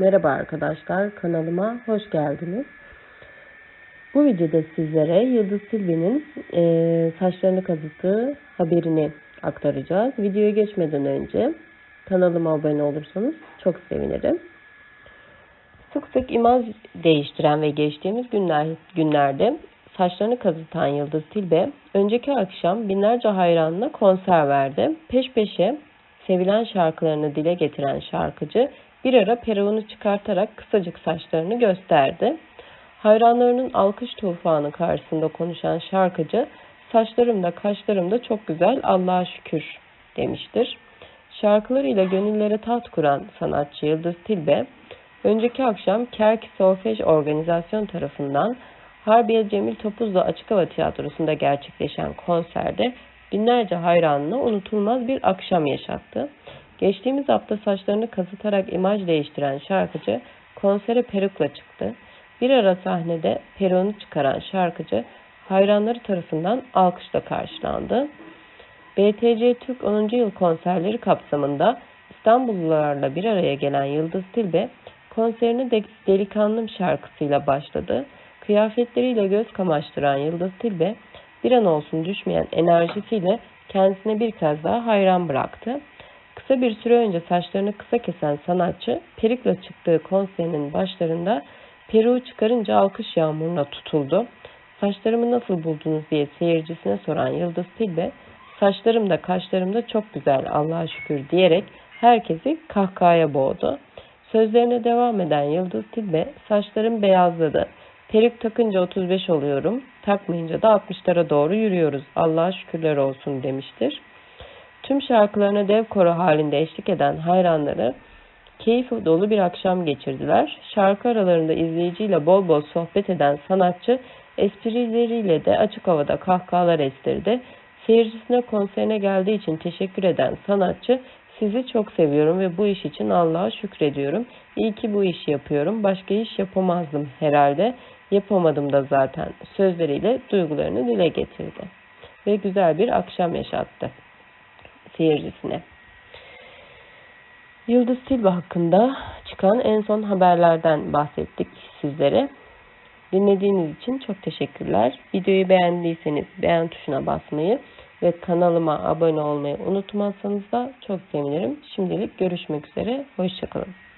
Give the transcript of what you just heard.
Merhaba arkadaşlar, kanalıma hoş geldiniz. Bu videoda sizlere Yıldız Tilbe'nin e, saçlarını kazıttığı haberini aktaracağız. Videoya geçmeden önce kanalıma abone olursanız çok sevinirim. Sık sık imaj değiştiren ve geçtiğimiz günler, günlerde saçlarını kazıtan Yıldız Tilbe, önceki akşam binlerce hayranına konser verdi. Peş peşe sevilen şarkılarını dile getiren şarkıcı bir ara peruğunu çıkartarak kısacık saçlarını gösterdi. Hayranlarının alkış tufanı karşısında konuşan şarkıcı saçlarım da kaşlarım da çok güzel Allah'a şükür demiştir. Şarkılarıyla gönüllere tat kuran sanatçı Yıldız Tilbe, önceki akşam Kerk Solfej Organizasyon tarafından Harbiye Cemil Topuzlu Açık Hava Tiyatrosu'nda gerçekleşen konserde binlerce hayranına unutulmaz bir akşam yaşattı. Geçtiğimiz hafta saçlarını kazıtarak imaj değiştiren şarkıcı konsere perukla çıktı. Bir ara sahnede peruğunu çıkaran şarkıcı hayranları tarafından alkışla karşılandı. BTC Türk 10. yıl konserleri kapsamında İstanbullularla bir araya gelen Yıldız Tilbe konserini de Delikanlım şarkısıyla başladı. Kıyafetleriyle göz kamaştıran Yıldız Tilbe bir an olsun düşmeyen enerjisiyle kendisine bir kez daha hayran bıraktı. Kısa bir süre önce saçlarını kısa kesen sanatçı perikle çıktığı konserinin başlarında peruğu çıkarınca alkış yağmuruna tutuldu. Saçlarımı nasıl buldunuz diye seyircisine soran Yıldız Tilbe, saçlarım da kaşlarım da çok güzel Allah'a şükür diyerek herkesi kahkahaya boğdu. Sözlerine devam eden Yıldız Tilbe, saçlarım beyazladı. Perik takınca 35 oluyorum, takmayınca da 60'lara doğru yürüyoruz. Allah'a şükürler olsun demiştir. Tüm şarkılarına dev koro halinde eşlik eden hayranları keyif dolu bir akşam geçirdiler. Şarkı aralarında izleyiciyle bol bol sohbet eden sanatçı esprileriyle de açık havada kahkahalar estirdi. Seyircisine konserine geldiği için teşekkür eden sanatçı sizi çok seviyorum ve bu iş için Allah'a şükrediyorum. İyi ki bu işi yapıyorum. Başka iş yapamazdım herhalde. Yapamadım da zaten sözleriyle duygularını dile getirdi. Ve güzel bir akşam yaşattı seyircisine. Yıldız Tilbe hakkında çıkan en son haberlerden bahsettik sizlere. Dinlediğiniz için çok teşekkürler. Videoyu beğendiyseniz beğen tuşuna basmayı ve kanalıma abone olmayı unutmazsanız da çok sevinirim. Şimdilik görüşmek üzere. Hoşçakalın.